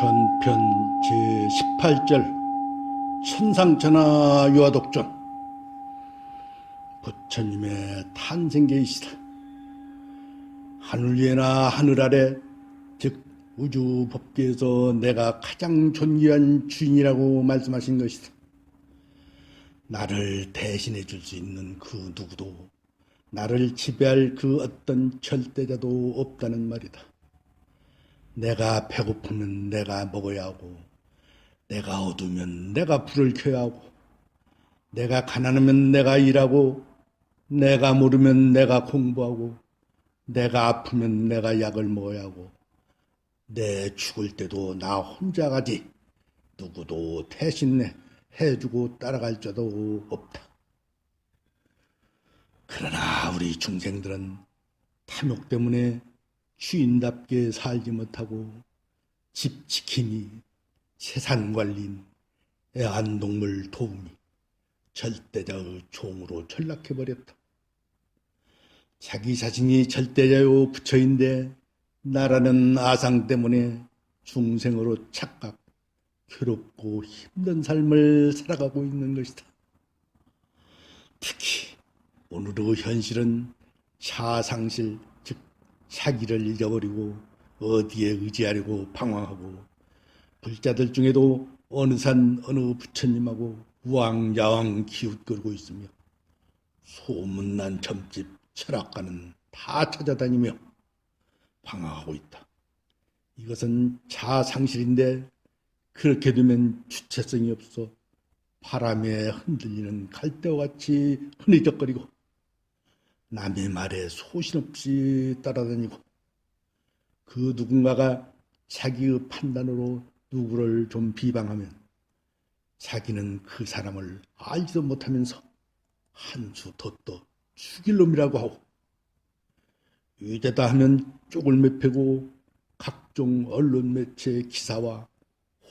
전편 제18절 천상천하 유아독전 부처님의 탄생계이시다. 하늘 위에나 하늘 아래 즉 우주 법계에서 내가 가장 존귀한 주인이라고 말씀하신 것이다. 나를 대신해 줄 수 있는 그 누구도 나를 지배할 그 어떤 절대자도 없다는 말이다. 내가 배고프면 내가 먹어야 하고, 내가 어두면 내가 불을 켜야 하고, 내가 가난하면 내가 일하고, 내가 모르면 내가 공부하고, 내가 아프면 내가 약을 먹어야 하고, 내 죽을 때도 나 혼자 가지, 누구도 대신 해주고 따라갈 자도 없다. 그러나 우리 중생들은 탐욕 때문에 주인답게 살지 못하고 집 지킴이, 재산 관리인, 애완동물 도우미, 절대자의 종으로 전락해버렸다. 자기 자신이 절대자요 부처인데 나라는 아상 때문에 중생으로 착각, 괴롭고 힘든 삶을 살아가고 있는 것이다. 특히 오늘의 현실은 차상실, 즉 자기를 잊어버리고 어디에 의지하려고 방황하고 불자들 중에도 어느 산 어느 부처님하고 우왕좌왕 기웃거리고 있으며 소문난 점집 철학가는 다 찾아다니며 방황하고 있다. 이것은 자상실인데 그렇게 되면 주체성이 없어 바람에 흔들리는 갈대와 같이 흐느적거리고 남의 말에 소신없이 따라다니고 그 누군가가 자기의 판단으로 누구를 좀 비방하면 자기는 그 사람을 알지도 못하면서 한수더떠 죽일 놈이라고 하고 이제다 하면 쪽을 매패고 각종 언론 매체 기사와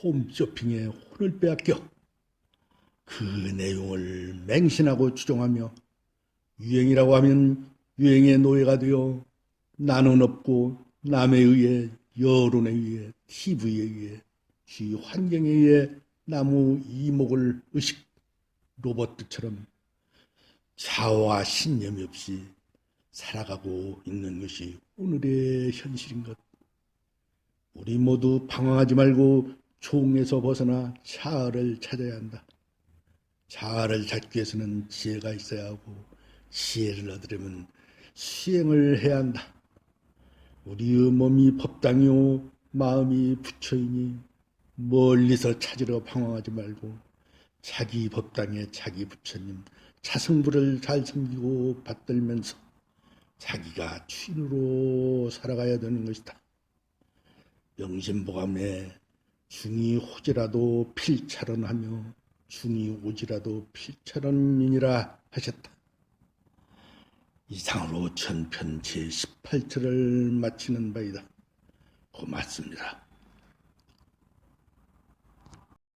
홈쇼핑에 혼을 빼앗겨 그 내용을 맹신하고 추종하며 유행이라고 하면 유행의 노예가 되어 나는 없고 남에 의해 여론에 의해 TV에 의해 주위 환경에 의해 나무 이목을 의식 로봇처럼 자아와 신념이 없이 살아가고 있는 것이 오늘의 현실인 것. 우리 모두 방황하지 말고 종에서 벗어나 자아를 찾아야 한다. 자아를 찾기 위해서는 지혜가 있어야 하고 지혜를 얻으려면 수행을 해야 한다. 우리의 몸이 법당이요 마음이 부처이니 멀리서 찾으러 방황하지 말고 자기 법당에 자기 부처님 자성부를 잘 섬기고 받들면서 자기가 주인으로 살아가야 되는 것이다. 명심보감에 중이 호지라도 필찰언하며 중이 오지라도 필찰언이니라 하셨다. 이상으로 전편 제18절을 마치는 바이다. 고맙습니다.